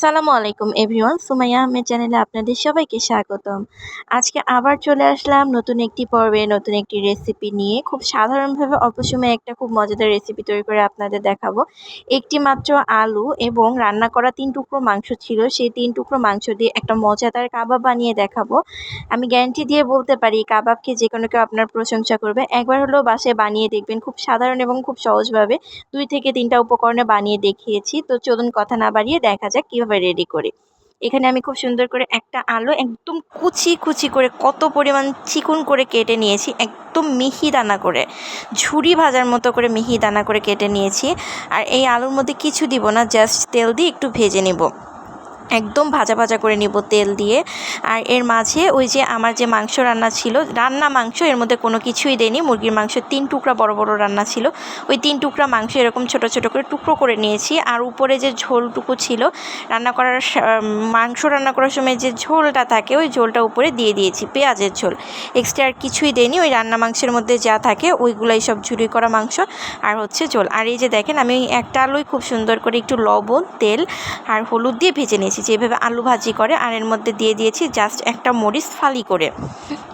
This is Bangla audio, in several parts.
আসসালামু আলাইকুম এভরিওয়ান, সুমাইয়া আহমেদ চ্যানেলে আপনাদের সবাইকে স্বাগতম। আজকে আবার চলে আসলাম নতুন একটি পর্বে, নতুন একটি রেসিপি নিয়ে। খুব সাধারণভাবে অল্প সময়ে একটা খুব মজাদার রেসিপি তৈরি করে আপনাদের দেখাবো। একটি মাত্র আলু এবং রান্না করা তিন টুকরো মাংস ছিল, সেই তিন টুকরো মাংস দিয়ে একটা মজাদার কাবাব বানিয়ে দেখাবো। আমি গ্যারান্টি দিয়ে বলতে পারি, কাবাবকে যে কোনো কেউ আপনার প্রশংসা করবে। একবার হলেও বাসায় বানিয়ে দেখবেন, খুব সাধারণ এবং খুব সহজভাবে দুই থেকে তিনটা উপকরণে বানিয়ে দেখিয়েছি। তো চলুন কথা না বাড়িয়ে দেখা যাক কীভাবে রেডি করি। এখানে আমি খুব সুন্দর করে একটা আলু একদম কুচি কুচি করে কত পরিমাণ চিকুন করে কেটে নিয়েছি, একদম মিহি দানা করে ঝুড়ি ভাজার মতো করে মিহি দানা করে কেটে নিয়েছি। আর এই আলুর মধ্যে কিছু দিব না জাস্ট তেল দিয়ে একটু ভেজে নেব। একদম ভাজা ভাজা করে নিব তেল দিয়ে। আর এর মাঝে ওই যে আমার যে মাংস রান্না ছিল, রান্না মাংস এর মধ্যে কোনো কিছুই দেয়নি, মুরগির মাংস তিন টুকরা বড় বড় রান্না ছিল। ওই তিন টুকরা মাংস এরকম ছোট ছোট করে টুকরো করে নিয়েছি। আর উপরে যে ঝোলটুকু ছিল, রান্না করার মাংস রান্না করার সময় যে ঝোলটা থাকে, ওই ঝোলটা উপরে দিয়ে দিয়েছি, পেঁয়াজের ঝোল। এক্সট্রা আর কিছুই দেয়নি, ওই রান্না মাংসের মধ্যে যা থাকে, ওইগুলাই সব ঝুরি করা মাংস আর হচ্ছে ঝোল। আর এই যে দেখেন, আমি একটা আলুই খুব সুন্দর করে একটু লবণ, তেল আর হলুদ দিয়ে ভেজে নিয়েছি। দিয়েছি। যেভাবে আলু ভাজি করে, আর এর মধ্যে দিয়ে দিয়েছি জাস্ট একটা মরিচ ফালি করে।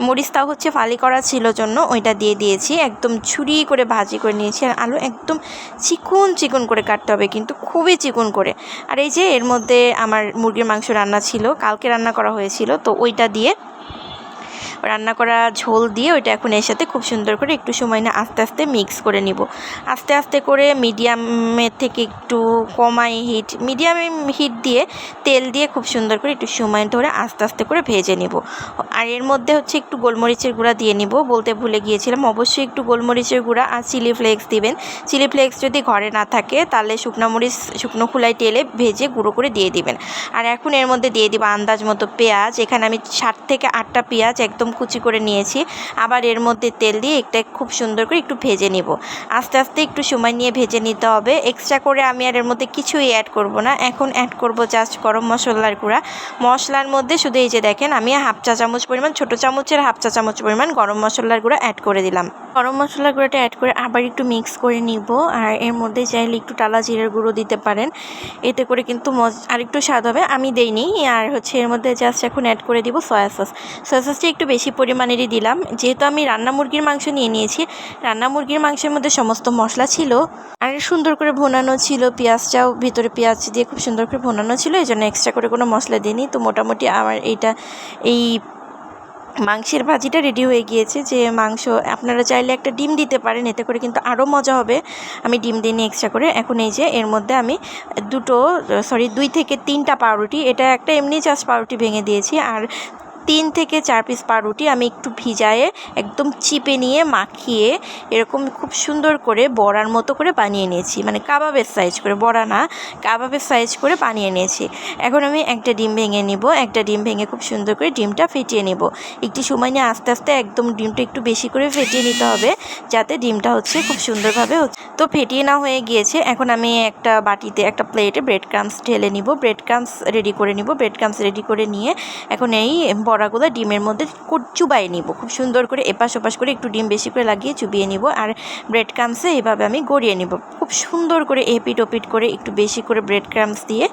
মরিচটাও হচ্ছে ফালি করা ছিল জন্য ওইটা দিয়ে দিয়েছি। একদম ছুরি করে ভাজি করে নিয়েছি। আর আলু একদম চিকুন চিকুন করে কাটতে হবে, কিন্তু খুবই চিকুন করে। আর এই যে এর মধ্যে আমার মুরগির মাংস রান্না ছিল, কালকে রান্না করা হয়েছিল, তো ওইটা দিয়ে রান্না করা ঝোল দিয়ে ওইটা এখন এর সাথে খুব সুন্দর করে একটু সময় না আস্তে আস্তে মিক্স করে নিব। আস্তে আস্তে করে মিডিয়ামের থেকে একটু কমাই হিট মিডিয়াম হিট দিয়ে তেল দিয়ে খুব সুন্দর করে একটু সময় ধরে আস্তে আস্তে করে ভেজে নিব। আর এর মধ্যে হচ্ছে একটু গোলমরিচের গুঁড়া দিয়ে নিব। বলতে ভুলে গিয়েছিলাম, অবশ্যই একটু গোলমরিচের গুঁড়া আর চিলি ফ্লেক্স দিবেন। চিলি ফ্লেক্স যদি ঘরে না থাকে, তাহলে শুকনো মরিচ, শুকনো খোলাই তেলে ভেজে গুঁড়ো করে দিয়ে দিবেন। আর এখন এর মধ্যে দিয়ে দিব আন্দাজ মতো পেঁয়াজ। এখানে আমি ষাট থেকে আটটা পেঁয়াজ একদম কুচি করে নিয়েছি। আবার এর মধ্যে তেল দিয়ে একটা খুব সুন্দর করে একটু ভেজে নিব। আস্তে আস্তে একটু সময় নিয়ে ভেজে নিতে হবে। এক্সট্রা করে আমি আর এর মধ্যে কিছুই অ্যাড করব না। এখন অ্যাড করব জাস্ট গরম মশলার গুঁড়া। মশলার মধ্যে শুধু এই যে দেখেন, আমি হাফ চা চামচ পরিমাণ, ছোটো চামচের হাফ চা চামচ পরিমাণ গরম মশলার গুঁড়া অ্যাড করে দিলাম। গরম মশলার গুঁড়োটা অ্যাড করে আবার একটু মিক্স করে নিব। আর এর মধ্যে চাইলে একটু টালা জিরের গুঁড়ো দিতে পারেন। এতে করে কিন্তু আর একটু স্বাদ হবে। আমি দেইনি। আর হচ্ছে এর মধ্যে জাস্ট এখন অ্যাড করে দিব সয়া সস সয়া সসটা একটু বেশি পরিমাণেরই দিলাম। যেহেতু আমি রান্না মুরগির মাংস নিয়ে নিয়েছি, রান্না মুরগির মাংসের মধ্যে সমস্ত মশলা ছিল। আর সুন্দর করে ভোনানো ছিল পেঁয়াজটাও ভিতরে পেঁয়াজ দিয়ে খুব সুন্দর করে ভোনানো ছিল এই জন্য এক্সট্রা করে কোনো মশলা দিইনি। তো মোটামুটি আমার এইটা, এই মাংসের ভাজিটা রেডি হয়ে গিয়েছে যে মাংস, আপনারা চাইলে একটা ডিম দিতে পারেন, এতে করে কিন্তু আরও মজা হবে। আমি ডিম দিই এক্সট্রা করে, এখন এই যে এর মধ্যে আমি দুটো সরি দুই থেকে তিনটা পাউরুটি, এটা একটা এমনি চাষ পাউরুটি ভেঙে দিয়েছি। আর তিন থেকে চার পিস পাউরুটি আমি একটু ভিজায়ে একদম চিপে নিয়ে মাখিয়ে এরকম খুব সুন্দর করে বড়ার মতো করে বানিয়ে নিয়েছি। মানে কাবাবের সাইজ করে, বড়া না, কাবাবের সাইজ করে বানিয়ে নিয়েছি। এখন আমি একটা ডিম ভেঙে নিব, একটা ডিম ভেঙে খুব সুন্দর করে ডিমটা ফেটিয়ে নেব। একটু সময় নিয়ে আস্তে আস্তে একদম ডিমটা একটু বেশি করে ফেটিয়ে নিতে হবে, যাতে ডিমটা হচ্ছে খুব সুন্দরভাবে হচ্ছে। তো ফেটিয়ে না হয়ে গিয়েছে, এখন আমি একটা বাটিতে, একটা প্লেটে ব্রেড ক্রামস ঢেলে নিব। ব্রেড ক্রামস রেডি করে নিব। ব্রেড ক্রামস রেডি করে নিয়ে এখন এই বড়াগুলো ডিমের মধ্যে চুবাই নিব। খুব সুন্দর করে এপাশ ওপাশ করে একটু ডিম বেশি করে লাগিয়ে চুবিয়ে নিব আর ব্রেড ক্রামসে এভাবে আমি গড়িয়ে নিব। খুব সুন্দর করে এপিট ওপিট করে একটু বেশি করে ব্রেড ক্রামস দিয়ে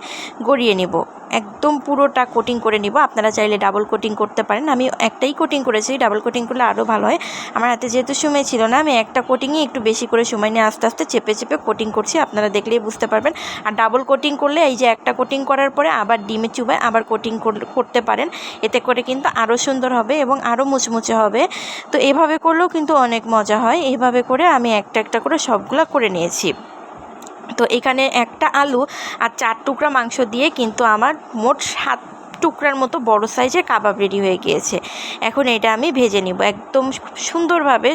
গড়িয়ে নিব। একদম পুরোটা কোটিং করে নিব। আপনারা চাইলে ডাবল কোটিং করতে পারেন। আমি একটাই কোটিং করেছি। ডাবল কোটিং করলে আরও ভালো হয়। আমার হাতে যেহেতু সময় ছিল না, আমি একটা কোটিংয়ে একটু বেশি করে সময় নিয়ে আস্তে আস্তে চেপে চেপে কোটিং করছি। আপনারা দেখলেই বুঝতে পারবেন। আর ডাবল কোটিং করলে এই যে একটা কোটিং করার পরে আবার ডিমে চুবায় আবার কোটিং করতে পারেন। এতে করে কিন্তু আরও সুন্দর হবে এবং আরও মুচমুচে হবে। তো এভাবে করলেও কিন্তু অনেক মজা হয়। এইভাবে করে আমি একটা একটা করে সবগুলা করে নিয়েছি। তো এখানে একটা আলু আর চার টুকরা মাংস দিয়ে কিন্তু আমার মোট সাত টুকরার মতো বড় সাইজের কাবাব রেডি হয়ে গিয়েছে। এখন এটা আমি ভেজে নিব। একদম সুন্দরভাবে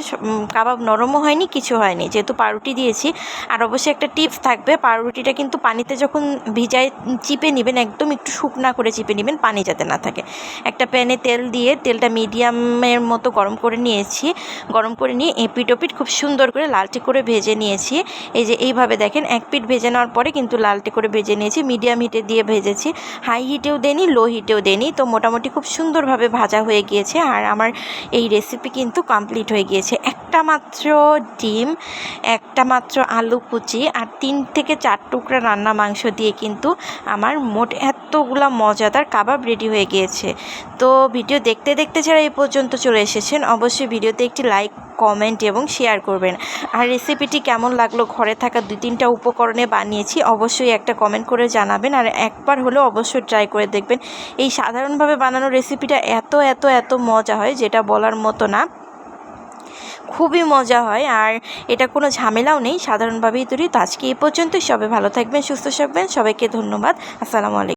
কাবাব নরমও হয়নি, কিছু হয়নি। যেহেতু পাউরুটি দিয়েছি, আর অবশ্যই একটা টিপস থাকবে, পাউরুটিটা কিন্তু পানিতে যখন ভিজায়, চিপে নেবেন, একদম একটু শুকনা করে চিপে নেবেন, পানি যাতে না থাকে। একটা প্যানে তেল দিয়ে, তেলটা মিডিয়ামের মতো গরম করে নিয়েছি। গরম করে নিয়ে এপিট ওপিট খুব সুন্দর করে লালটি করে ভেজে নিয়েছি। এই যে এইভাবে দেখেন, এক পিঠ ভেজে নেওয়ার পরে কিন্তু লালটি করে ভেজে নিয়েছি। মিডিয়াম হিটে দিয়ে ভেজেছি। হাই হিটেও দেনি লো হিটেও দেনি তো মোটামুটি খুব সুন্দরভাবে ভাজা হয়ে গিয়েছে আর আমার এই রেসিপি কিন্তু কমপ্লিট হয়ে গিয়েছে। একটা মাত্র ডিম, একটা মাত্র আলু কুচি আর তিন থেকে চার টুকরা রান্না মাংস দিয়ে কিন্তু আমার মোট এতগুলা মজাদার কাবাব রেডি হয়ে গিয়েছে। তো ভিডিও দেখতে দেখতে যারা এই পর্যন্ত চলে এসেছেন, অবশ্যই ভিডিওতে একটি লাইক, কমেন্ট এবং শেয়ার করবেন। আর রেসিপিটি কেমন লাগল, ঘরে থাকা দুই তিনটা উপকরণে বানিয়েছি, অবশ্যই একটা কমেন্ট করে জানাবেন। আর একবার হলেও অবশ্যই ট্রাই করে দেখবেন, এই সাধারণভাবে বানানো রেসিপিটা এত এত এত মজা হয়, যেটা বলার মতো না। খুবই মজা হয় আর এটা কোনো ঝামেলাও নেই। সাধারণভাবেই তৈরি। তো আজকে এই পর্যন্তই। সবাই ভালো থাকবেন, সুস্থ থাকবেন। সবাইকে ধন্যবাদ। আসসালামু আলাইকুম।